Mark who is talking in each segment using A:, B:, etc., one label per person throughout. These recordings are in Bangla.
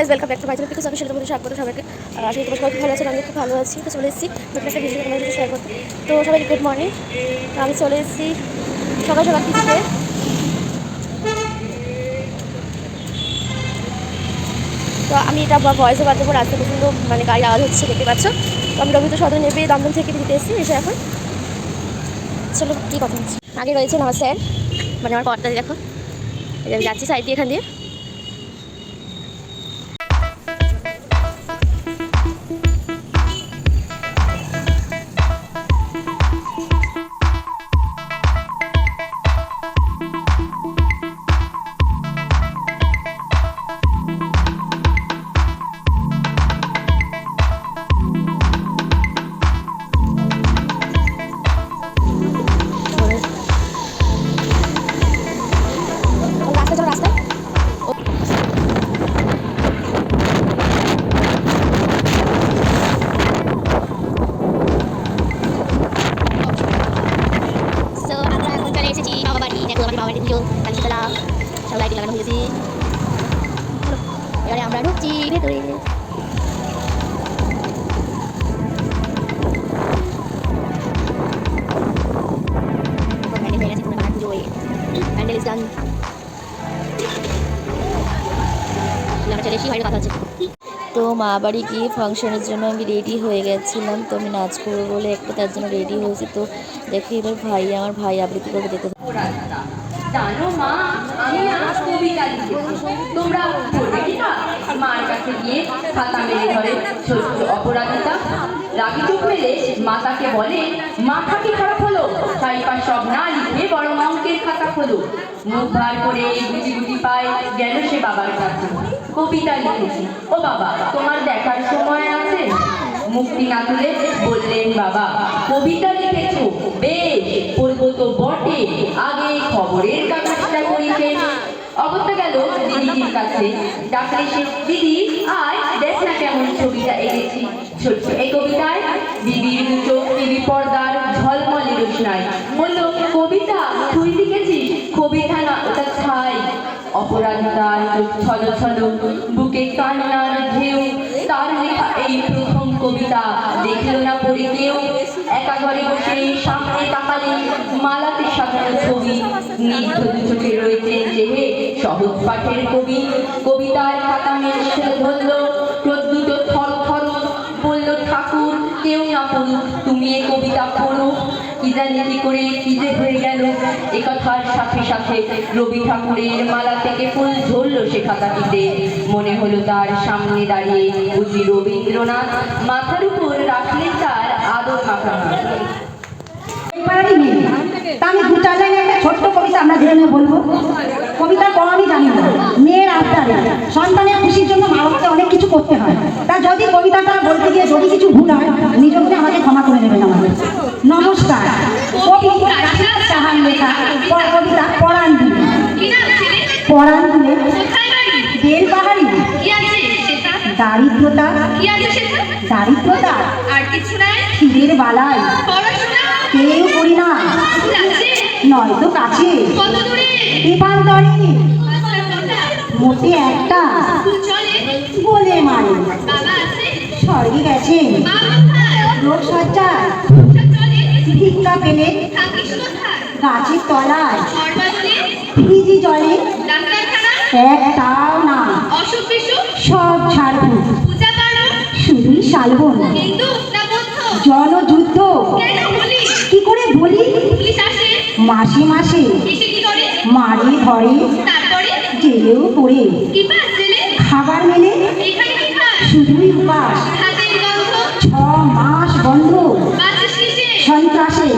A: Guys welcome back to my channel আমি সেটা মধ্যে স্বাগত সবাইকে আসলে তোমার সবাই ভালো আছেন আমি খুব ভালো আছি। তো চলে এসেছি নতুন একটা ভিডিও তোমাদের সাথে শেয়ার করতে। তো সবাই গুড মর্নিং তো আমি চলে এসেছি সকাল সকাল কিছুতে তো আমি এটা ভয়েস ওভার দেবো রাস্তা প্রচণ্ড মানে গাড়ি আওয়াজ হচ্ছে, দেখতে পাচ্ছ? তো আমি রবীন্দ্র সদন নেবে, দমদম থেকে দিতে এসেছি, এসে এখন চলো কী কথা হচ্ছে আগে রয়েছে আমার স্যার মানে আমার কর্তা, দেখো। যাচ্ছি সাইড দিয়ে এখান দিয়ে। চলে এসেছি বাইরে কথা হচ্ছে
B: তো মা বাড়ি গিয়ে ফাংশনের জন্য আমি রেডি হয়ে গেছিলাম। তো আমি নাচ করব বলে একটু তার জন্য রেডি হয়েছি। তো দেখি এবার ভাই, আমার ভাই আবৃত্তি করবে দেখতে
C: মুখ ভার করে গুটি গুটি পায় গেল সে বাবার কাছে। কবিতা লিখেছি। ও বাবা, তোমার দেখার সময় আছে? মুক্তি না তুলে বললেন বাবা, কবিতা লিখেছ? বেশ পড়ব তো বটে। আগে খবরের কাগজটা করিতে অগত্যা গেল দিদির কাছে। ডাক্তার সে, দিদি, আয়, দেখ ছল ছল, বুকে কান্নার ঢেউ, তার লেখা এই প্রথম কবিতা। দেখল না পড়ে কেউ একা ঘরে বসে সামনে তাকালে মালাতে সাজানো ছবি। নিগ্ধ দু চোখে রয়েছেন যেহে সহজ পাঠের কবি। কবিতার খাতা মেরে ধরলো, প্রদ্যুত থর থর বলল, ঠাকুর, কেউ না পড়ুক তুমি এ কবিতা পড়ো। কি জানি কি করে, কি যে এ সাথে সাথে রবি ঠাকুরের মালা থেকে ফুল ঝরলো সে খাতাটিতে। মনে হলো তার সামনে দাঁড়িয়ে বুঝি রবীন্দ্রনাথ মাথার উপর রাখলেন তার আদর মাখা
D: ছোট্ট কবিতা আমরা বলব। কবিতা পড়া আমি জানি না। মেয়ের আবদারে সন্তানের খুশির জন্য মা বাবাকে অনেক কিছু করতে হয়। তা যদি কবিতাটা বলতে গিয়ে যদি কিছু ভুল হয় নিজ করে আমাকে ক্ষমা করে দেবেন আমাদের নমস্কার। লেখা। কবিতা দিলে পড়ান দিলে বেল পাহাড়ি দারিদ্রতা। দারিদ্রতা। খিদের বালায় কেউ করি না। নয়তো কাছে। বিপান্তরে মোটে একটা। বলে মানে স্বর্গে গেছেন লোক সজ্জায় ভিক্ষা পেলে গাছের তলায়। ভিজি জলে। এক তাও না। সব ছাড়বো। শুধুই শালবন। জনযুদ্ধ। কি করে বলি? মাসে মাসি মারি ধরে জেলেও পড়ে। খাবার মেলে শুধুই উপাস। ছ মাস বন্ধ। সন্ত্রাসে।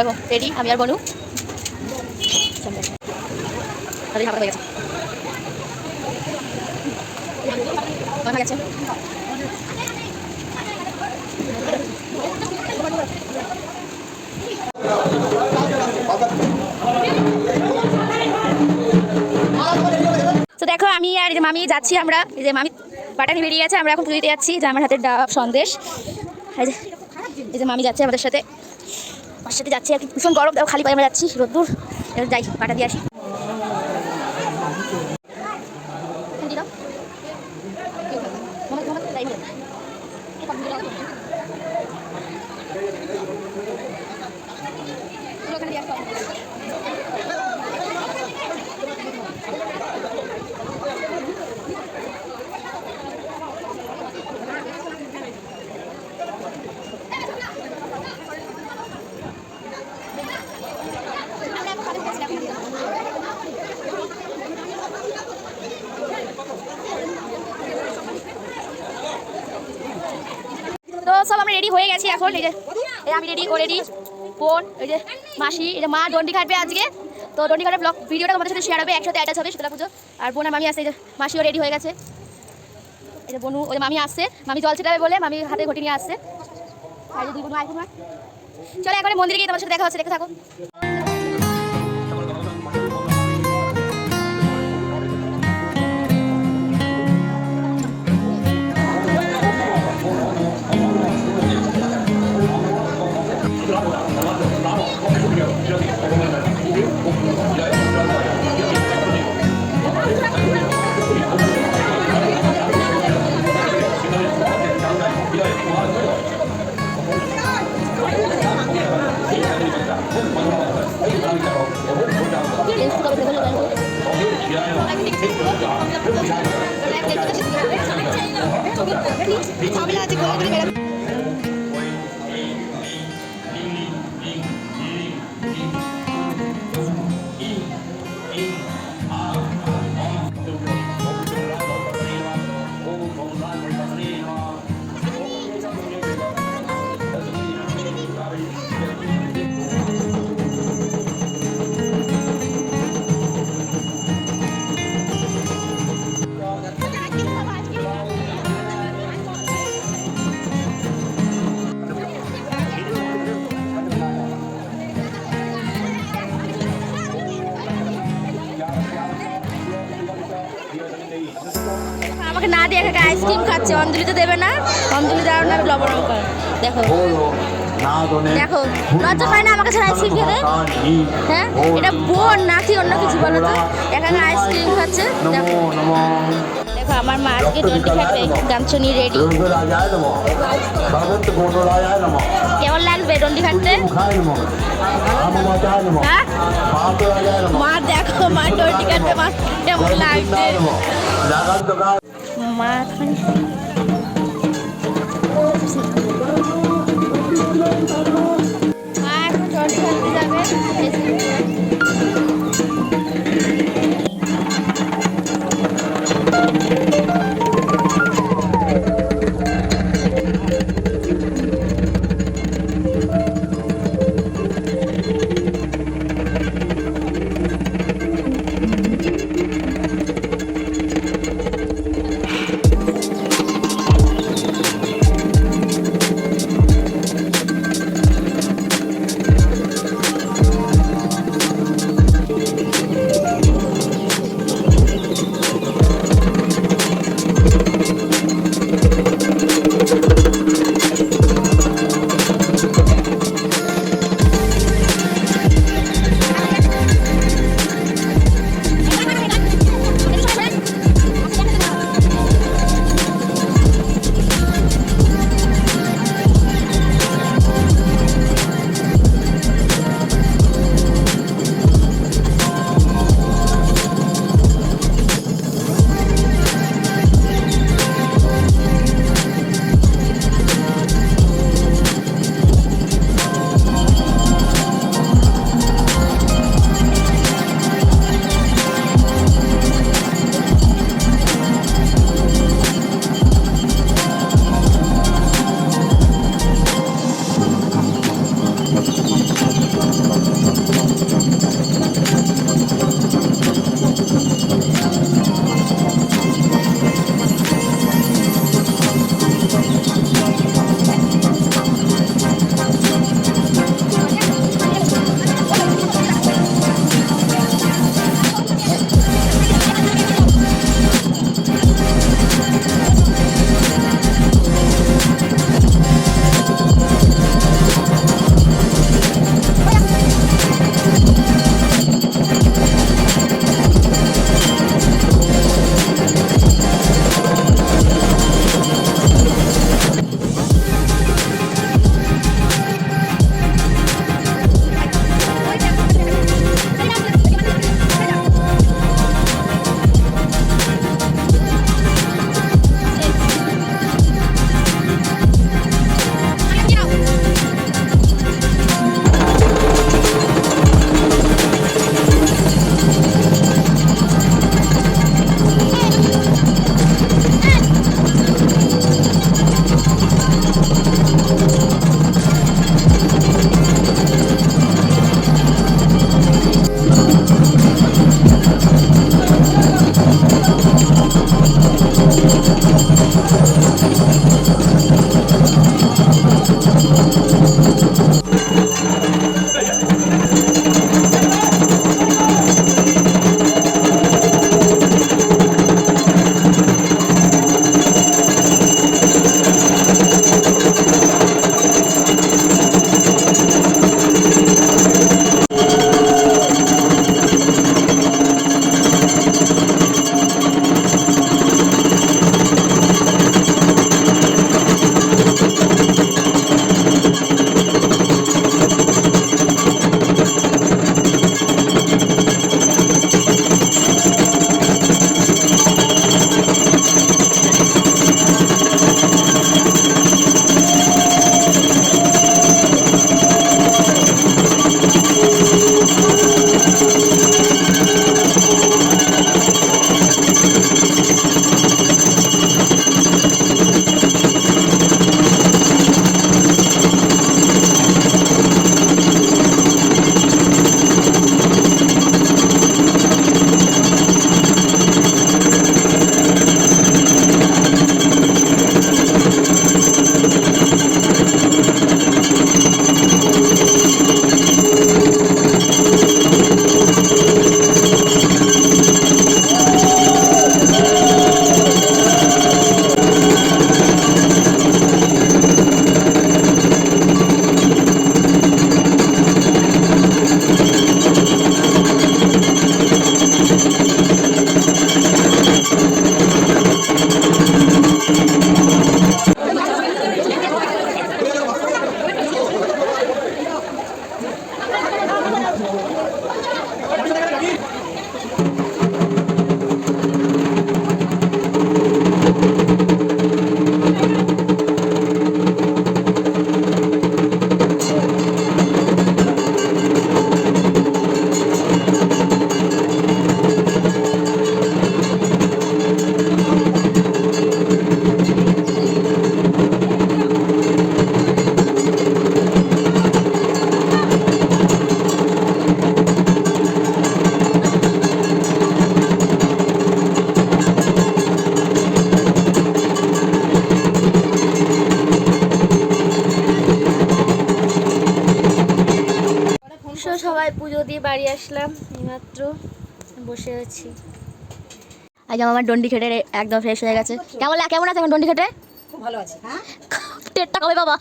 A: দেখো, রেডি? আমি আর গেছে তো দেখো, আমি আর মামি যাচ্ছি আমরা। এই যে মামি পাটানি বেরিয়ে গেছে, আমরা এখন পুজো যাচ্ছি। যে আমার হাতের ডাব সন্দেশ। এই যে মামি যাচ্ছে আমাদের সাথে। আমার সাথে যাচ্ছি আর কি। ভীষণ গরম, দেখো খালি পায়ে আমরা যাচ্ছি, রোদ্দুর। যাই পাটা দিয়ে আসি দিয়ে দাও। ঘুমাতে ঘুমাতে যাই হোক। এই পাখি দিয়ে দাও। এগুলো ওখানে দিয়ে আসতে হবে। তো সব আমরা রেডি হয়ে এই যে, এই আমি রেডি ও রেডি বোন, এই যে, মাসি, এই যে মা, দণ্ডি কাটবে আজকে। তো দণ্ডি কাটার ব্লগ ভিডিওটা তোমাদের সাথে শেয়ার হবে, একসাথে অ্যাটাচ হবে শীতলা পুজো আর বোন আর মামি আসছে, এই যে, মাসিও রেডি হয়ে গেছে। এই যে বনু, ওই মামি আসছে। মামি জল ছিটাবে বলে মামি হাতে ঘটি নিয়ে আসছে। আর যে দুই বোন আইফোন চলো এখন মন্দিরে গিয়ে তোমার সাথে দেখা হচ্ছে দেখে থাকো। সবাই আছে আমাকে না দিয়ে একটা আইসক্রিম খাচ্ছে। অঞ্জলি তো দেবে না। অঞ্জলি দেওয়ার না লবণ করে। দেখো। দেখো লজ্জা হয় না আমাকে ছাড়া আইসক্রিম খেতে? হ্যাঁ? এটা বোন নাকি অন্য কিছু বলো তো। এখানে আইসক্রিম খাচ্ছে। দেখো। দেখো আমার মা আজকে ডন্টি খাটবে গামছনি রেডি কেমন লাগবে খাটতে হ্যাঁ? মা দেখো মা ডন্টি খাটবে মা কেমন লাগবে মা এখন মা এখন ডন্টি খাটতে যাবে।
B: আছি আজ আমার ডন্ডি খেটে একদম ফ্রেশ হয়ে গেছে। কেমন লাগে কেমন আছে ডন্ডি খেটে?
D: খুব ভালো আছে হ্যাঁ?
B: টেটটা কবে বাবা।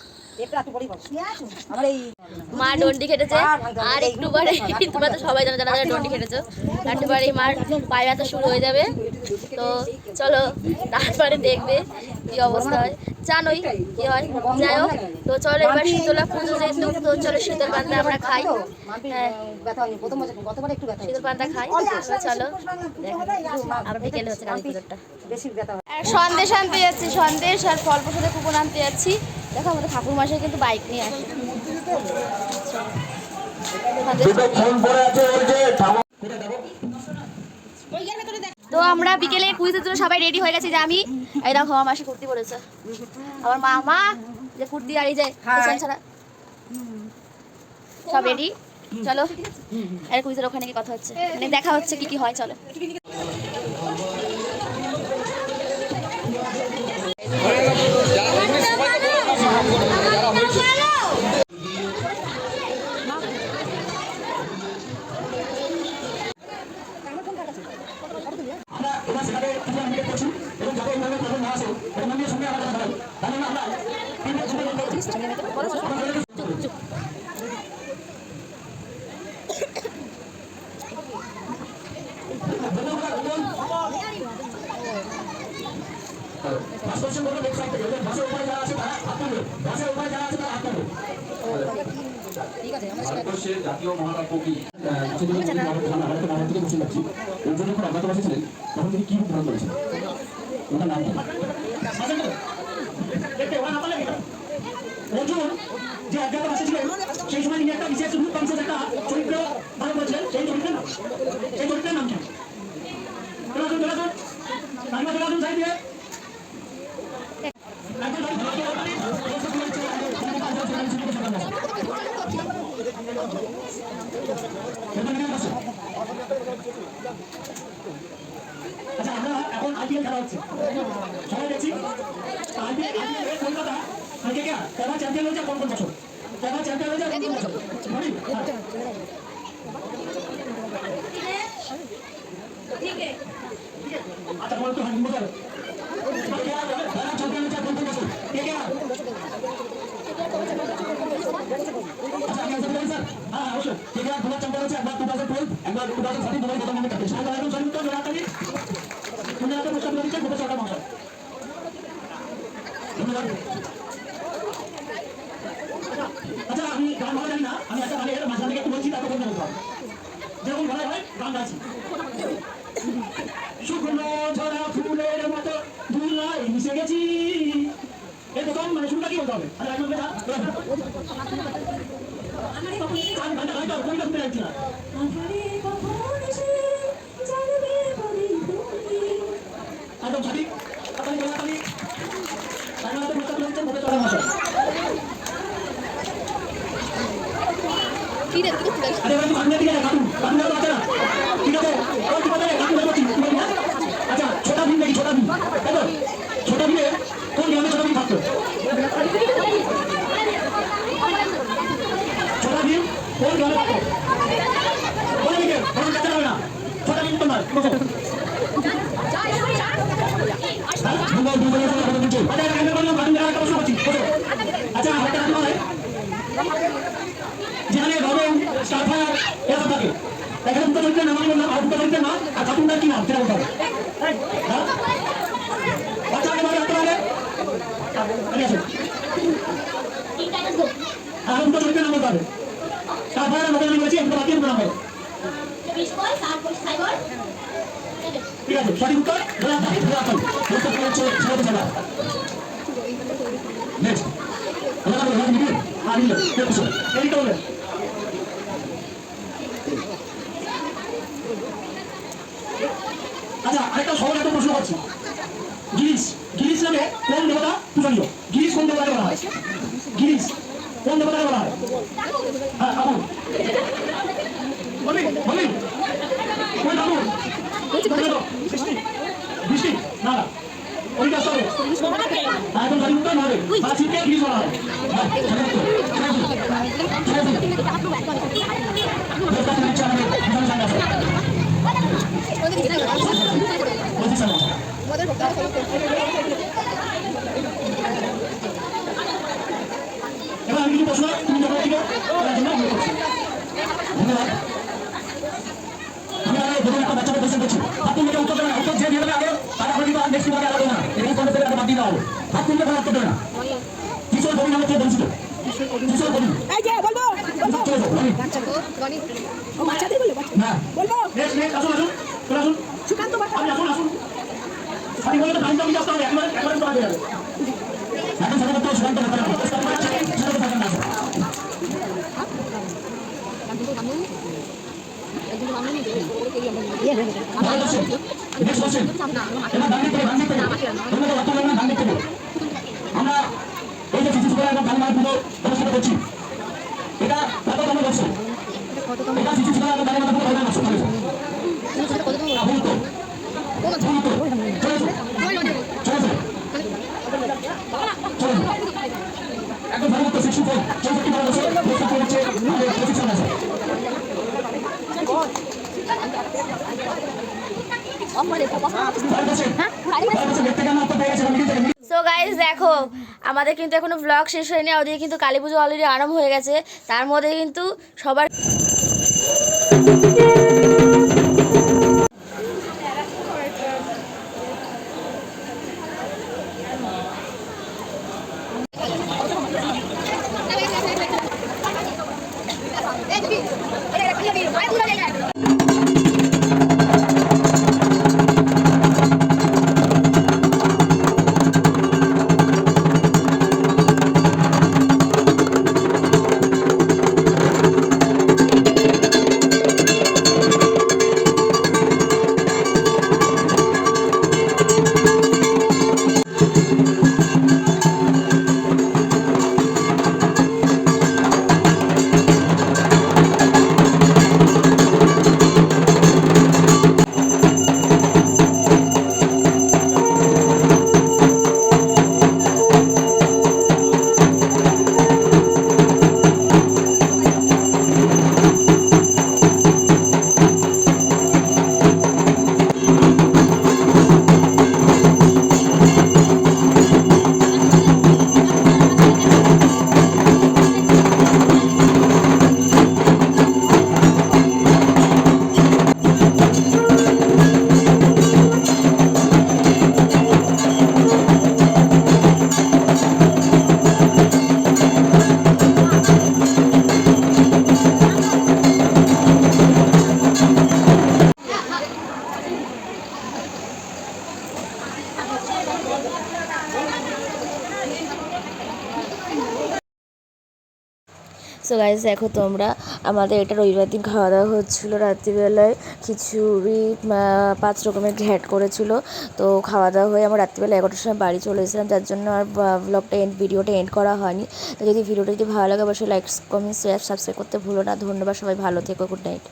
B: মা ডন্ডি খেটেছে।
D: আর
B: একটু পরে তোমরা তো সবাই জানো যারা যারা ডন্ডি খেটেছো। একটু পরে মার পায়ে ব্যথা শুরু হয়ে যাবে। তো চলো তারপরে দেখবে কি অবস্থা হয়। জানোই কি হয়? যাই হোক তো চলো এবার শীতলা পুজো যেহেতু তো চলো শীতল পান্তা আমরা খাই। হ্যাঁ। শীতল পান্তা খাই চলো আবার বিকেলে হচ্ছে কালী
A: আর সন্দেশ আনতে যাচ্ছি সন্দেশ আর ফল প্রসাদে কুপন আনতে যাচ্ছি। দেখো আমাদের ঠাকুর মাসে কিন্তু বাইক নিয়ে আসে। সন্দেশ তো আমরা বিকেলে কুইজের জন্য সবাই রেডি হয়ে গেছি যে আমি এই দেখো আমার মাসি কুর্তি পরেছে। আমার মা মা যে কুর্তি আর এই যে ছাড়া। সব রেডি চলো আর কুইজের ওখানে গিয়ে কথা হচ্ছে। মানে দেখা হচ্ছে কি কি হয় চলো।
E: ভারতবর্ষের
F: রান্না চলে আসুন সাইড দিয়ে একদম সাইড আচ্ছা আমরা এখন আইপিএল খেলা হচ্ছে সবাই দেখছি আইপিএল আইপিএল কলকাতা আর কে কে কবার চ্যাম্পিয়ন হয়েছে কোন কোন বছর কবার চ্যাম্পিয়ন হয়েছে কোন কোন বছর সরি আচ্ছা বল তো হান্ডি বল কে আর কবার চ্যাম্পিয়ন হয়েছে কোন কোন বছর কে কে আর আচ্ছা আমি আনসার বলি স্যার হ্যাঁ হ্যাঁ, অবশ্যই কে কে আর কবার চ্যাম্পিয়ন হয়েছে একবার টু থাউজেন্ড টুয়েলভ একবার টু থাউজেন্ড থার্টিন দুবার প্রথম মনে কাটে সবাই একদম সংযুক্ত জোড়াতালি ধন্যবাদ প্রস্তাব দিচ্ছেন ভূপেশ সরকার মহাশয় ধন্যবাদ আচ্ছা আমি গান ভালো জানি না আমি একটা গানের মাঝখান যেরকম বলা হয় গান গাইছি শুকনো ঝরা ফুলের মতো ধুলাই মিশে গেছি এই প্রথম মানে শুরুটা কি বলতে হবে আচ্ছা আমি বলতে গান একদম সঠিক আপনার জোড়াতালি রান্নাঘাটে প্রস্তাব দিচ্ছেন ভূপেশ সরকার মহাশয়
A: কি রে তুই কি
F: আরে ভাই সামনে দিকে কাটুন কাটুন আর বাচ্চা না ঠিক আছে ওই কি বলে কাটুন আর বাচ্চা ঠিক আছে আচ্ছা ছোটা ভীম নাকি ছোটা ভীম তাই তো ছোটা ভীমে কোন গ্রামে ছোটা ভীম থাকতো ছোটা ভীম কোন গ্রামে থাকতো বলে দিকে কোনো কাছে হবে না ছোটা ভীম তোমার দুবার দুবার করে কথা বলছো আচ্ছা এখানে বললাম কাটুন আর একটা প্রশ্ন করছি বলো। আচ্ছা একটা কাটুন হয় যেখানে রবং স্টারফায়ার এরা থাকে এখানে দুটো চরিত্রের নাম আমি বললাম আর দুটো নাম আর কার্টুনটার কি নাম সেটা বলতে হবে হ্যাঁ? বাচ্চা আগে বাড়ি হাঁটতে পারে আগে আসুন আর দুটো চরিত্রের নাম বলতে হবে স্টারফায়ার আর রবং আমি বলেছি একটা বাকি নাম বলো ঠিক আছে সঠিক উত্তর ধরাতল ধরাতল উত্তর করে হচ্ছে ছেড়ে চলা নেক্সট ওরা বলো ওরা নিবি আর নিলে কে বসে এই তো বলে আচ্ছা আরেকটা সহজ একটা প্রশ্ন করছি। গিরিশ গিরিশ নামে কোন দেবতা পূজনীয়? গিরিশ কোন দেবতাকে বলা হয়? গিরিশ কোন দেবতাকে বলা হয়? হ্যাঁ আপন বলি বলি কোন আপন বৃষ্টি। না না। ওই কাজ হবে। হ্যাঁ এখন গাড়ি হবে। গিরিশ বলা আছে। পঁচিশ আছে। এবার আমি কিছু প্রশ্ন তুমি জবাব দিবে তার জন্য আমি করছি ধন্যবাদ আমি আগে প্রথমে একটা বাচ্চাকে। কোশ্চেন করছি হাত তুললে উত্তর দেবে না উত্তর যে দিয়ে দেবে আগে তার আমরা কিন্তু নেক্সট বিভাগে আলাদা না এই কন্টেন্ট থেকে বাদ দিতে হবে হাত তুললে কোনো উত্তর দেবে না কিশোর কবি নামে কে বলছিল কিশোর কবি
D: এই যে বলব। বাচ্চাদের বলব
F: না।
D: বলব।
F: নেক্সট নেক্সট আসুন আসুন। আসুন।
D: সুকান্ত
F: আপনি আসুন আসুন। বলে টাইমটা আসতে হবে। একবারে একবারে তো আগে যাবে। এখন সাধারণত সুকান্ত না আমরা এই যে শিশু এবং পুজো অনুষ্ঠিত করছি এটা বছর শিশু এবং কালিমার পুজো কত বছর চৌষট্টি বারো বছর প্রস্তুত করেছে প্রশিক্ষণ আছে
B: সো গাইজ দেখো আমাদের কিন্তু এখনও ব্লগ শেষ হয়নি ওদিকে কিন্তু কালী পুজো অলরেডি আরম্ভ হয়ে গেছে। তার মধ্যে কিন্তু সবার গাইজ দেখো তোমরা, আমাদের এটা রবিবার দিন খাওয়া দাওয়া হচ্ছিল রাত্রিবেলায়। খিচুড়ি পাঁচ রকমের ঘ্যাট করেছিল। তো খাওয়া দাওয়া হয়ে আমরা রাত্রিবেলা এগারোটার সময় বাড়ি চলে এসেছিলাম। যার জন্য আর ব্লগটা এন্ড ভিডিওটা এন্ড করা হয়নি। তো যদি ভিডিওটা যদি ভালো লাগে, অবশ্যই লাইক কমেন্ট শেয়ার সাবস্ক্রাইব করতে ভুলো না। ধন্যবাদ, সবাই ভালো থেকো গুড নাইট